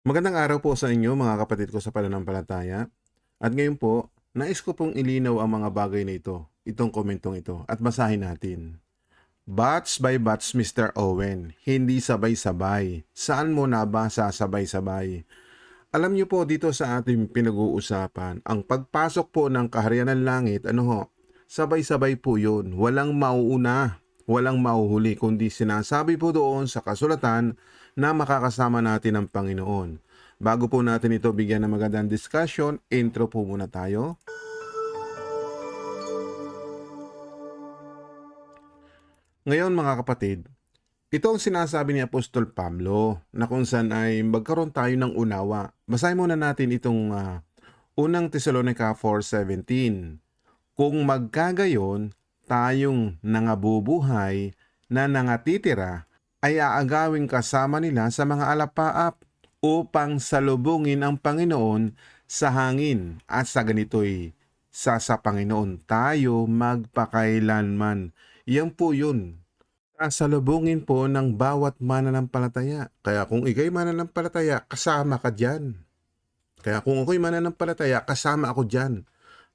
Magandang araw po sa inyo mga kapatid ko sa pananampalataya. At ngayon po, nais ko pong ilinaw ang mga bagay na ito, itong komentong ito, at basahin natin. Batch by batch, Mr. Owen. Hindi sabay-sabay. Saan mo nabasa sabay-sabay? Alam niyo po dito sa ating pinag-uusapan, ang pagpasok po ng kaharian ng langit, ano ho, sabay-sabay po yun. Walang mauuna, walang mauhuli, kundi sinasabi po doon sa kasulatan na makakasama natin ang Panginoon. Bago po natin ito bigyan ng magandang discussion, intro po muna tayo. Ngayon mga kapatid, ito ang sinasabi ni Apostol Pablo na kung saan ay magkaroon tayo ng unawa. Basahin muna natin itong ah, unang Thessalonica 4.17. Kung magkagayon, tayong nangabubuhay na nangatitira ay aagawing kasama nila sa mga alapaap upang salubungin ang Panginoon sa hangin at sa ganito'y sa sa Panginoon tayo magpakailanman. Yan po yun. Salubungin po ng bawat mananampalataya. Kaya kung ikay mananampalataya, kasama ka dyan. Kaya kung ako'y mananampalataya, kasama ako dyan.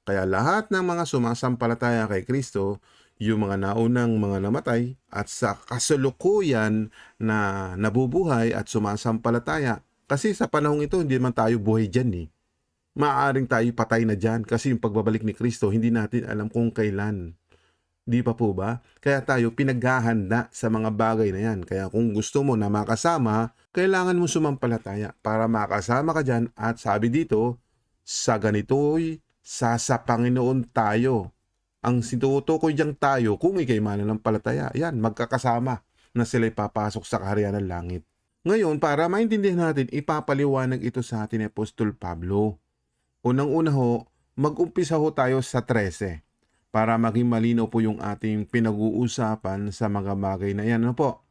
Kaya lahat ng mga sumasampalataya kay Kristo, yung mga naunang mga namatay at sa kasalukuyan na nabubuhay at sumasampalataya. Kasi sa panahong ito, hindi man tayo buhay dyan eh. Maaaring tayo patay na dyan kasi yung pagbabalik ni Kristo, hindi natin alam kung kailan. Di pa po ba? Kaya tayo pinaghahanda sa mga bagay na yan. Kaya kung gusto mo na makasama, kailangan mo sumampalataya para makasama ka dyan at sabi dito, sa ganito'y sa sa Panginoon tayo. Ang sinutukoy diyang tayo kung ikay mananampalataya. Yan, magkakasama na sila'y papasok sa kaharian ng langit. Ngayon, para maintindihan natin, ipapaliwanag ito sa atin ni Apostol Pablo. Unang-una ho, mag-umpisa ho tayo sa 13 para maging malinaw po yung ating pinag-uusapan sa mga bagay na yan. Ano po?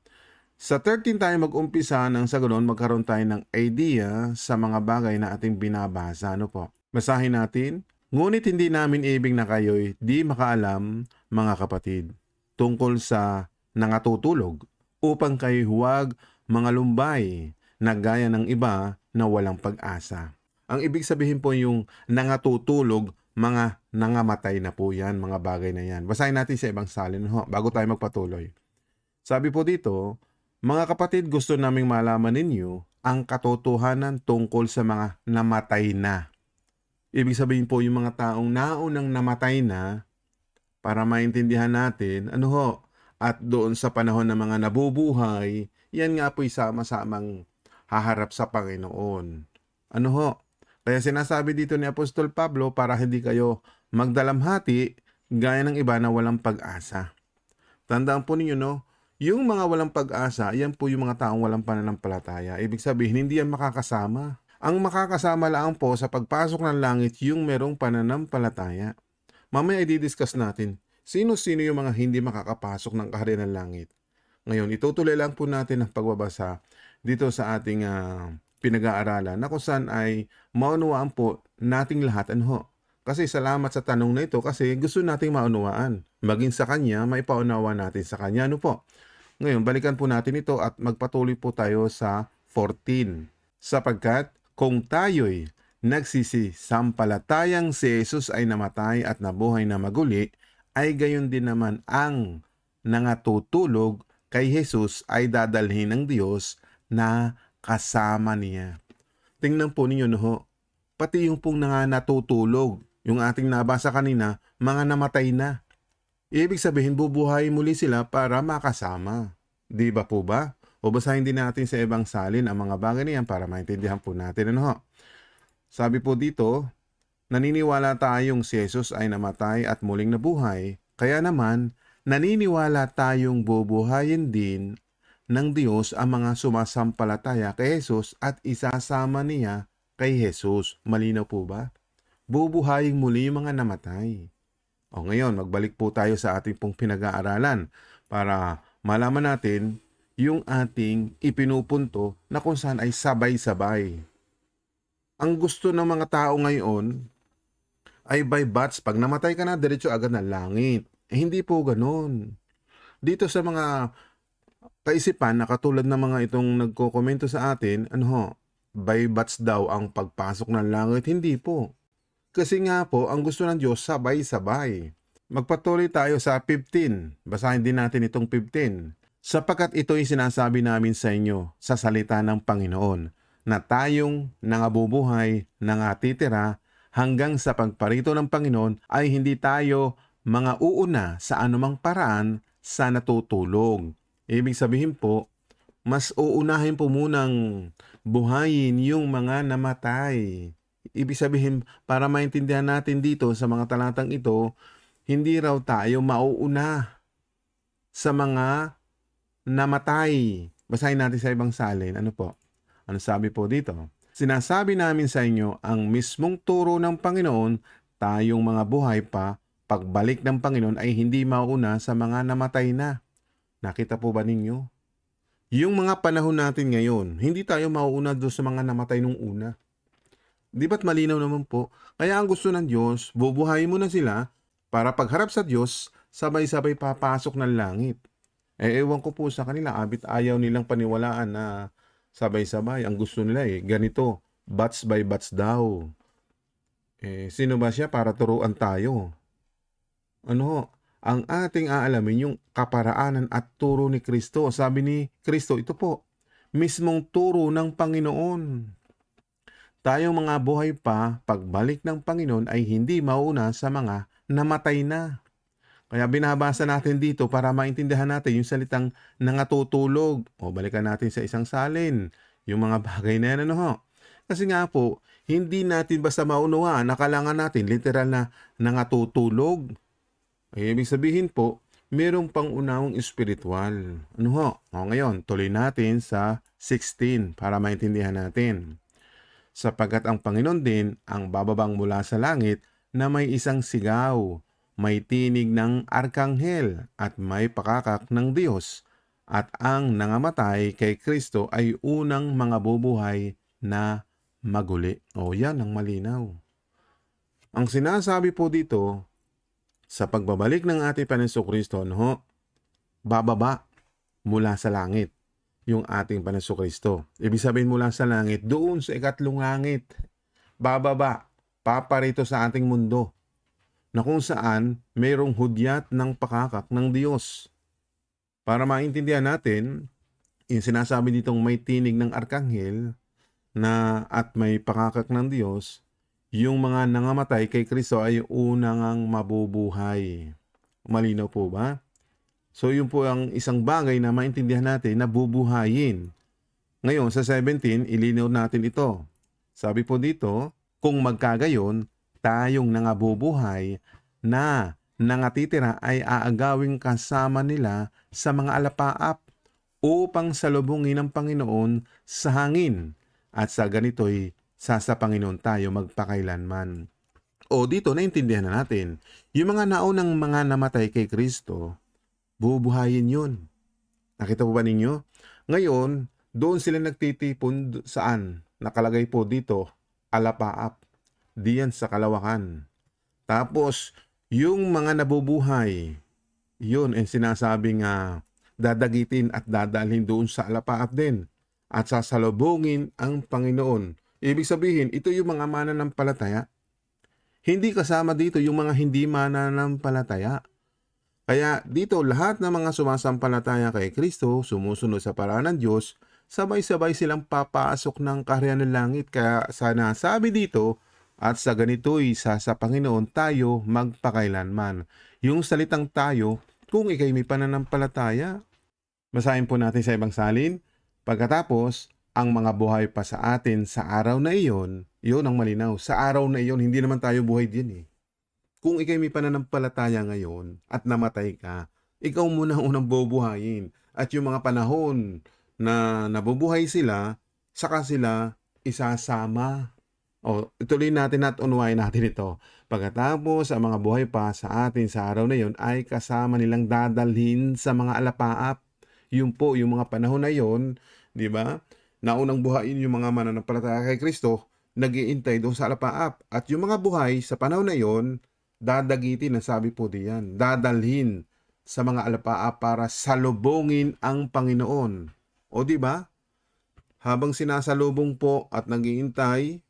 Sa 13 tayo mag-umpisa nang sa ganoon magkaroon tayo ng idea sa mga bagay na ating binabasa. Ano po? Basahin natin. Ngunit hindi namin ibig na kayo'y di makaalam, mga kapatid, tungkol sa nangatutulog upang kayo huwag mga lumbay na gaya ng iba na walang pag-asa. Ang ibig sabihin po yung nangatutulog, mga nangamatay na po yan, mga bagay na yan. Basahin natin sa ibang salin ho, bago tayo magpatuloy. Sabi po dito, mga kapatid, gusto naming malaman ninyo ang katotohanan tungkol sa mga namatay na. Ibig sabihin po yung mga taong naunang namatay na para maintindihan natin, ano ho, at doon sa panahon ng mga nabubuhay, yan nga po'y sama-samang haharap sa Panginoon. Ano ho? Kaya sinasabi dito ni Apostol Pablo para hindi kayo magdalamhati gaya ng iba na walang pag-asa. Tandaan po ninyo no, yung mga walang pag-asa, yan po yung mga taong walang pananampalataya. Ibig sabihin, hindi yan makakasama. Ang makakasama lang po sa pagpasok ng langit yung merong pananampalataya. Mamaya i-discuss natin, sino-sino yung mga hindi makakapasok ng kaharian ng langit. Ngayon, itutuloy lang po natin ang pagbabasa dito sa ating ah, pinag-aaralan na kung saan ay maunawaan po nating lahat ano ho. Kasi salamat sa tanong na ito kasi gusto nating maunawaan. Maging sa kanya, maipaunawa natin sa kanya. Ano po? Ngayon, balikan po natin ito at magpatuloy po tayo sa 14. Sapagkat kung tayo'y nagsisisampalatayang si Jesus ay namatay at nabuhay na maguli, ay gayon din naman ang nangatutulog kay Jesus ay dadalhin ng Diyos na kasama niya. Tingnan po ninyo no ho, pati yung pong nga natutulog, yung ating nabasa kanina, mga namatay na. Ibig sabihin, bubuhay muli sila para makasama. Di ba po ba? O din natin sa ibang salin ang mga bagay na yan para maintindihan po natin. Ano ho? Sabi po dito, naniniwala tayong si Jesus ay namatay at muling nabuhay. Kaya naman, naniniwala tayong bubuhayin din ng Diyos ang mga sumasampalataya kay Jesus at isasama niya kay Jesus. Malinaw po ba? Bubuhayin muli yung mga namatay. O ngayon, magbalik po tayo sa ating pong pinag-aaralan para malaman natin yung ating ipinupunto na kung saan ay sabay-sabay. Ang gusto ng mga tao ngayon ay by batch. Pag namatay ka na, diretso agad na langit. Eh, hindi po ganun. Dito sa mga kaisipan na katulad ng mga itong nagkokomento sa atin, ano ho, by batch daw ang pagpasok ng langit. Hindi po. Kasi nga po, ang gusto ng Diyos sabay-sabay. Magpatuloy tayo sa 15. Basahin din natin itong 15. Sapagkat ito'y sinasabi namin sa inyo sa salita ng Panginoon na tayong nangabubuhay, nangatitira hanggang sa pagparito ng Panginoon ay hindi tayo mga uuna sa anumang paraan sa natutulog. Ibig sabihin po, mas uunahin po munang buhayin yung mga namatay. Ibig sabihin, para maintindihan natin dito sa mga talatang ito, hindi raw tayo mauuna sa mga namatay. Basahin natin sa ibang salin. Ano po? Ano sabi po dito? Sinasabi namin sa inyo ang mismong turo ng Panginoon, tayong mga buhay pa, pagbalik ng Panginoon ay hindi mauna sa mga namatay na. Nakita po ba ninyo? Yung mga panahon natin ngayon, hindi tayo mauuna doon sa mga namatay nung una. Di ba't malinaw naman po? Kaya ang gusto ng Diyos, bubuhayin mo na sila para pagharap sa Diyos, sabay-sabay papasok ng langit. Eh, ewan ko po sa kanila, abit ayaw nilang paniwalaan na sabay-sabay. Ang gusto nila eh, ganito, batch by batch daw. Eh, sino ba siya para turuan tayo? Ano? Ang ating aalamin yung kaparaanan at turo ni Kristo. Sabi ni Kristo, ito po, mismong turo ng Panginoon. Tayong mga buhay pa, pagbalik ng Panginoon ay hindi mauna sa mga namatay na. Kaya binabasa natin dito para maintindihan natin yung salitang nangatutulog. O balikan natin sa isang salin. Yung mga bagay na yan, ano ho? Kasi nga po, hindi natin basta maunawaan, nakalangan natin literal na nangatutulog. Ay, ibig sabihin po, merong pangunawang espiritual. Ano ho? O ngayon, tuloy natin sa 16 para maintindihan natin. Sapagkat ang Panginoon din ang bababang mula sa langit na may isang sigaw, may tinig ng arkanghel at may pakakak ng Diyos. At ang nangamatay kay Kristo ay unang mga bubuhay na maguli. O yan ang malinaw. Ang sinasabi po dito, sa pagbabalik ng ating Panginoon Kristo, no, bababa mula sa langit yung ating Panginoon Kristo. Ibig sabihin mula sa langit, doon sa ikatlong langit, bababa, paparito sa ating mundo, na kung saan mayroong hudyat ng pakakak ng Diyos. Para maintindihan natin, yung sinasabi ditong may tinig ng arkanghel na at may pakakak ng Diyos, yung mga nangamatay kay Kristo ay unang ang mabubuhay. Malinaw po ba? So yun po ang isang bagay na maintindihan natin na bubuhayin. Ngayon sa 17, ilinaw natin ito. Sabi po dito, kung magkagayon, tayong nangabubuhay na nangatitira ay aagawing kasama nila sa mga alapaap upang salubungin ng Panginoon sa hangin at sa ganito'y sa sa Panginoon tayo magpakailanman. O dito naintindihan na natin, yung mga naunang mga namatay kay Kristo, bubuhayin yun. Nakita po ba ninyo? Ngayon, doon sila nagtitipon saan? Nakalagay po dito, alapaap. Diyan sa kalawakan. Tapos, yung mga nabubuhay, yun ang sinasabing uh, dadagitin at dadalhin doon sa alapaap din. At sasalubungin ang Panginoon. Ibig sabihin, ito yung mga mananampalataya. Hindi kasama dito yung mga hindi mananampalataya. Kaya dito lahat ng mga sumasampalataya kay Kristo, sumusunod sa paraan ng Diyos, sabay-sabay silang papasok ng kaharian ng langit. Kaya sana sabi dito, at sa ganito'y sa sa Panginoon tayo magpakailanman. Yung salitang tayo, kung ikay may pananampalataya. Basahin po natin sa ibang salin. Pagkatapos, ang mga buhay pa sa atin sa araw na iyon, iyon ang malinaw. Sa araw na iyon, hindi naman tayo buhay din eh. Kung ikay may pananampalataya ngayon at namatay ka, ikaw muna ang unang bubuhayin. At yung mga panahon na nabubuhay sila, saka sila isasama. O, ituloy natin at unawain natin ito. Pagkatapos, ang mga buhay pa sa atin sa araw na iyon ay kasama nilang dadalhin sa mga alapaap. Yun po, yung mga panahon na iyon, di ba? Naunang buhayin yung mga mananampalataya kay Kristo, nagiintay doon sa alapaap. At yung mga buhay sa panahon na iyon, dadagitin, ang sabi po diyan, dadalhin sa mga alapaap para salubungin ang Panginoon. O di ba? habang sinasalubong po at naghihintay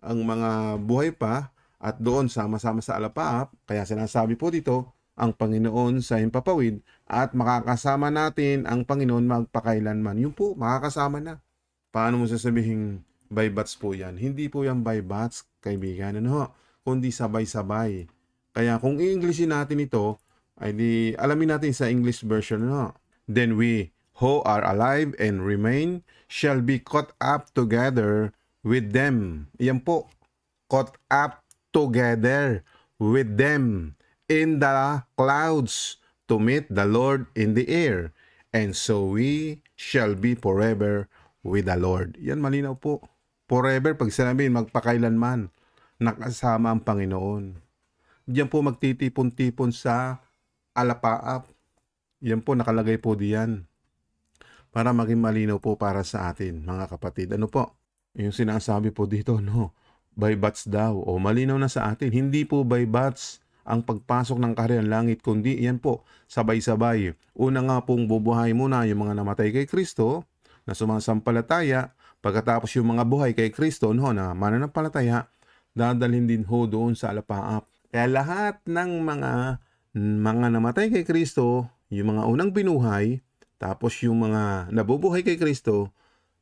ang mga buhay pa at doon sama-sama sa alapaap, kaya sinasabi po dito, ang Panginoon sa himpapawid at makakasama natin ang Panginoon magpakailanman. Yun po, makakasama na. Paano mo sasabihin by bats po yan? Hindi po yan by bats, kaibigan, ano, kundi sabay-sabay. Kaya kung i-Englishin natin ito, ay di alamin natin sa English version, no? Then we who are alive and remain shall be caught up together with them. Yan po, caught up together with them in the clouds to meet the Lord in the air. And so we shall be forever with the Lord. Yan malinaw po. Forever, pag sinabi, magpakailanman, nakasama ang Panginoon. Diyan po magtitipon-tipon sa alapaap. Yan po, nakalagay po diyan. Para maging malinaw po para sa atin, mga kapatid. Ano po? Yung sinasabi po dito, no? By bats daw. O malinaw na sa atin. Hindi po by bats ang pagpasok ng kaharian langit, kundi yan po, sabay-sabay. Una nga pong bubuhay muna yung mga namatay kay Kristo, na sumasampalataya, pagkatapos yung mga buhay kay Kristo, no, na mananampalataya, dadalhin din ho doon sa alapaap. Kaya lahat ng mga mga namatay kay Kristo, yung mga unang binuhay, tapos yung mga nabubuhay kay Kristo,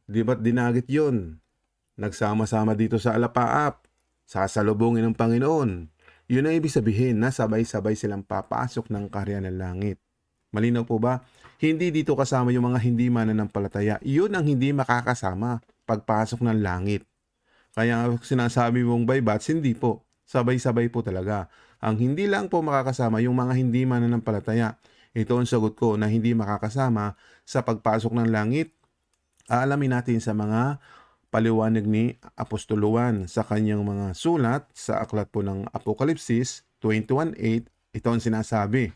di ba't dinagit yon? Nagsama-sama dito sa alapaap, sasalubungin ng Panginoon. Yun ang ibig sabihin na sabay-sabay silang papasok ng karya ng langit. Malinaw po ba? Hindi dito kasama yung mga hindi mananampalataya. Yun ang hindi makakasama pagpasok ng langit. Kaya sinasabi mong by bats, hindi po. Sabay-sabay po talaga. Ang hindi lang po makakasama yung mga hindi mananampalataya. Ito ang sagot ko na hindi makakasama sa pagpasok ng langit. Aalamin natin sa mga paliwanag ni Apostol Juan sa kanyang mga sulat sa aklat po ng Apokalipsis 21.8. Ito ang sinasabi.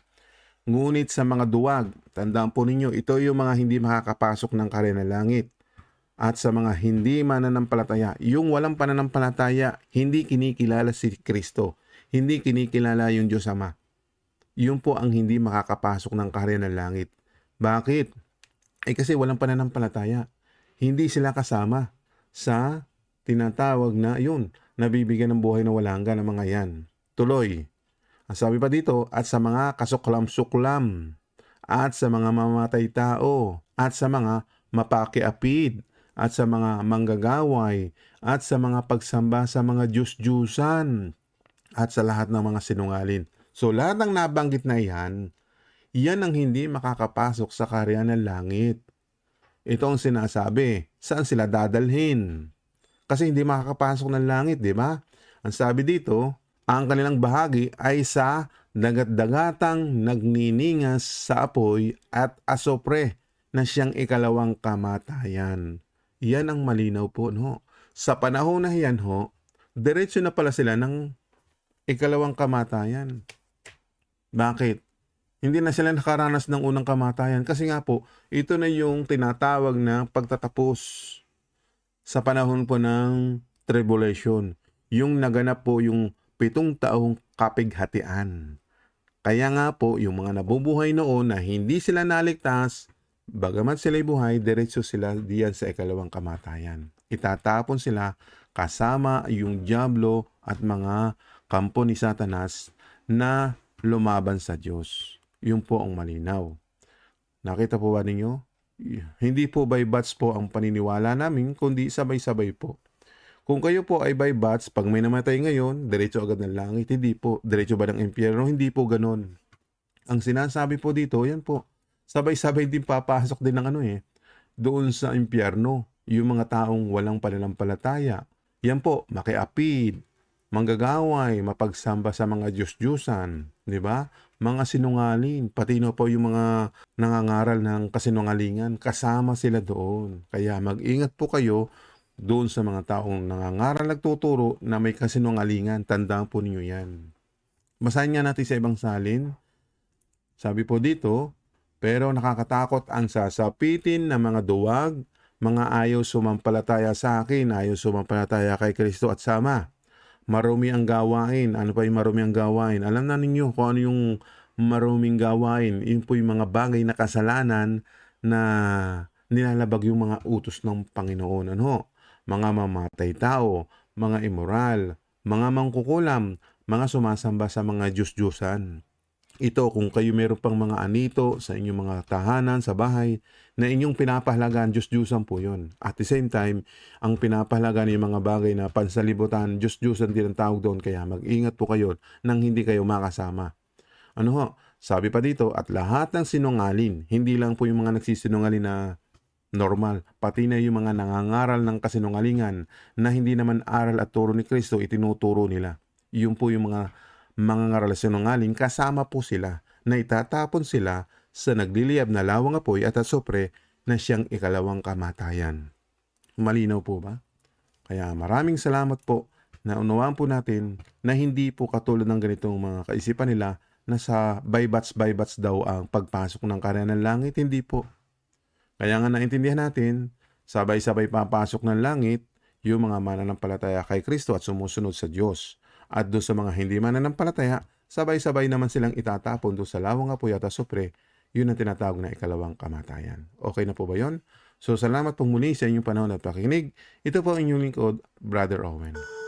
Ngunit sa mga duwag, tandaan po ninyo, ito yung mga hindi makakapasok ng kare ng langit. At sa mga hindi mananampalataya, yung walang pananampalataya, hindi kinikilala si Kristo. Hindi kinikilala yung Diyos Ama. Yun po ang hindi makakapasok ng kare ng langit. Bakit? Eh kasi walang pananampalataya. Hindi sila kasama sa tinatawag na yun, nabibigyan ng buhay na walang hanggan ng mga yan. Tuloy. Ang sabi pa dito, at sa mga kasuklam-suklam, at sa mga mamatay tao, at sa mga mapakiapid, at sa mga manggagaway, at sa mga pagsamba sa mga Diyos-Diyusan, at sa lahat ng mga sinungalin. So lahat ng nabanggit na yan, yan ang hindi makakapasok sa karya ng langit. Ito ang sinasabi. Saan sila dadalhin? Kasi hindi makakapasok ng langit, di ba? Ang sabi dito, ang kanilang bahagi ay sa dagat-dagatang nagniningas sa apoy at asopre na siyang ikalawang kamatayan. Yan ang malinaw po, no? Sa panahon na yan, ho, diretso na pala sila ng ikalawang kamatayan. Bakit? Hindi na sila nakaranas ng unang kamatayan kasi nga po, ito na yung tinatawag na pagtatapos sa panahon po ng tribulation. Yung naganap po yung pitong taong kapighatian. Kaya nga po, yung mga nabubuhay noon na hindi sila naligtas, bagamat sila'y buhay, diretso sila diyan sa ikalawang kamatayan. Itatapon sila kasama yung Diablo at mga kampo ni Satanas na lumaban sa Diyos. Yun po ang malinaw. Nakita po ba ninyo? Hindi po by bats po ang paniniwala namin, kundi sabay-sabay po. Kung kayo po ay by bats, pag may namatay ngayon, diretso agad ng langit. Hindi po. Diretso ba ng impyerno? Hindi po ganon. Ang sinasabi po dito, yan po. Sabay-sabay din papasok din ng ano eh. Doon sa impyerno, yung mga taong walang pananampalataya. Yan po, makiapid, manggagaway, mapagsamba sa mga Diyos-Diyusan, di ba? Mga sinungaling, pati na po yung mga nangangaral ng kasinungalingan, kasama sila doon. Kaya mag-ingat po kayo doon sa mga taong nangangaral nagtuturo na may kasinungalingan, tandaan po ninyo yan. Basahin nga natin sa ibang salin. Sabi po dito, pero nakakatakot ang sasapitin ng mga duwag, mga ayaw sumampalataya sa akin, ayaw sumampalataya kay Kristo at sama marumi ang gawain. Ano pa yung marumi ang gawain? Alam na ninyo kung ano yung maruming gawain. Yun po yung mga bagay na kasalanan na nilalabag yung mga utos ng Panginoon. Ano? Mga mamatay tao, mga immoral, mga mangkukulam, mga sumasamba sa mga Diyos-Diyosan. Ito kung kayo meron pang mga anito sa inyong mga tahanan, sa bahay, na inyong pinapahalagaan, Diyos-Diyosan po yun. At the same time, ang pinapahalagaan yung mga bagay na pansalibutan, Diyos-Diyosan din ang tawag doon. Kaya mag-ingat po kayo nang hindi kayo makasama. Ano ho? Sabi pa dito, at lahat ng sinungalin, hindi lang po yung mga nagsisinungalin na normal, pati na yung mga nangangaral ng kasinungalingan na hindi naman aral at turo ni Kristo, itinuturo nila. Yun po yung mga mga ngaral sinungaling, kasama po sila na itatapon sila sa nagliliyab na lawang apoy at asopre na siyang ikalawang kamatayan. Malinaw po ba? Kaya maraming salamat po na unawaan po natin na hindi po katulad ng ganitong mga kaisipan nila na sa baybats-baybats daw ang pagpasok ng karya ng langit. Hindi po. Kaya nga naintindihan natin, sabay-sabay papasok ng langit yung mga mananampalataya kay Kristo at sumusunod sa Diyos. At doon sa mga hindi mananampalataya, sabay-sabay naman silang itatapon doon sa lawang apoy at asupre, yun ang tinatawag na ikalawang kamatayan. Okay na po ba yon? So salamat po muli sa inyong panahon at pakikinig. Ito po ang inyong lingkod, Brother Owen.